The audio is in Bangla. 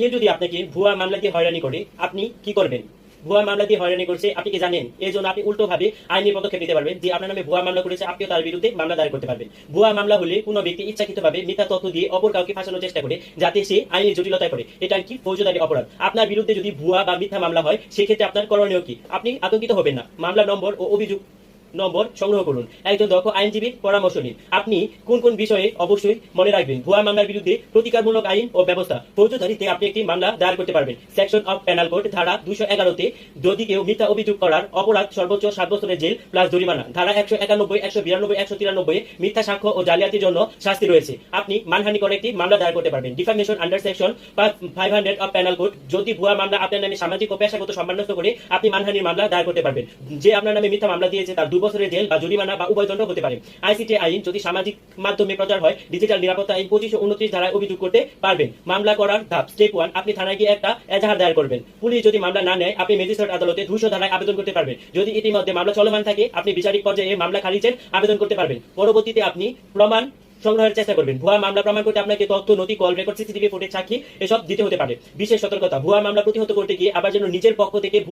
কেউ যদি আপনাকে ভুয়া মামলা হয়রানি করে, আপনি কি করবেন? ভুয়া মামলা হয়রানি করছে, আপনি কি জানেন? এই জন্য আপনি উল্টো ভাবে আইনি পদক্ষেপ নিতে পারবেন যে আপনার নামে ভুয়া মামলা করেছে, আপনিও তার বিরুদ্ধে মামলা দায়ের করতে পারবেন। ভুয়া মামলা হলে কোনো ব্যক্তি ইচ্ছাকৃতভাবে মিথ্যা তথ্য দিয়ে অপর কাউকে ফাঁসানোর চেষ্টা করে, যাতে সে আইনি জটিলতায় পড়ে। এটা কি ফৌজদারি অপরাধ? আপনার বিরুদ্ধে যদি ভুয়া বা মিথ্যা মামলা হয়, সেক্ষেত্রে আপনার করণীয় কি? আপনি আতঙ্কিত হবেন না। মামলা নম্বর ও অভিযোগ নম্বর সংগ্রহ করুন। একজন দক্ষ আইনজীবীর পরামর্শ নিন। আপনি কোন কোন বিষয়ে অবশ্যই মনে রাখবেন? ভুয়া মামলার বিরুদ্ধে প্রতিকারমূলক আইন ও ব্যবস্থা। ফৌজদারিতে আপনি একটি মামলা দায়ের করতে পারবেন। সেকশন অফ পেনাল কোড ধারা দুশো এগারোতে যদি কেউ মিথ্যা অভিযোগ করার অপরাধ সর্বোচ্চ সাত বছরের জেল প্লাস জরিমানা, ধারা একশো একানব্বই, একশো বিরানব্বই, একশো তিরানব্বই, মিথ্যা সাক্ষ্য ও জালিয়াতির জন্য শাস্তি রয়েছে। আপনি মানহানি করে একটি মামলা দায়ের করতে পারবেন। Defamation under section five hundred of penal code যদি ভুয়া মামলা আপনার নামে সামাজিক ও পেশাগত সম্মান করে আপনি মানহানির মামলা দায়ের করতে পারবেন। যে আপনার নামে মিথ্যা মামলা দিয়েছে, তার বছরের জেল বা জরিমানা বা উভয় দণ্ড হতে পারে। আইসিটি আইন যদি সামাজিক মাধ্যমে প্রচার হয়, ডিজিটাল নিরাপত্তা আইন পঁচিশশো উনত্রিশ ধারায় অভিযোগ করতে পারবেন। মামলা করার ধাপ স্টেপ ওয়ান আপনি থানায় গিয়ে একটা এজাহার দায়ের করবেন। পুলিশ যদি মামলা না নেয়, আপনি ম্যাজিস্ট্রেট আদালতে দুশো ধারায় আবেদন করতে পারবেন। যদি ইতিমধ্যে মামলা চলমান থাকে, আপনি বিচারিক পর্যায়ে মামলা খারিজের আবেদন করতে পারবেন। পরবর্তীতে আপনি প্রমাণ সংগ্রহের চেষ্টা করবেন। ভুয়া মামলা প্রমাণ করতে আপনাকে তথ্য, নথি কল রেকর্ড সিসিটিভি ফুটেজ, সাক্ষী, এসব দিতে হতে পারে। বিশেষ সতর্কতা, ভুয়া মামলা প্রতিহত করতে গিয়ে আবার যেন নিজের পক্ষ থেকে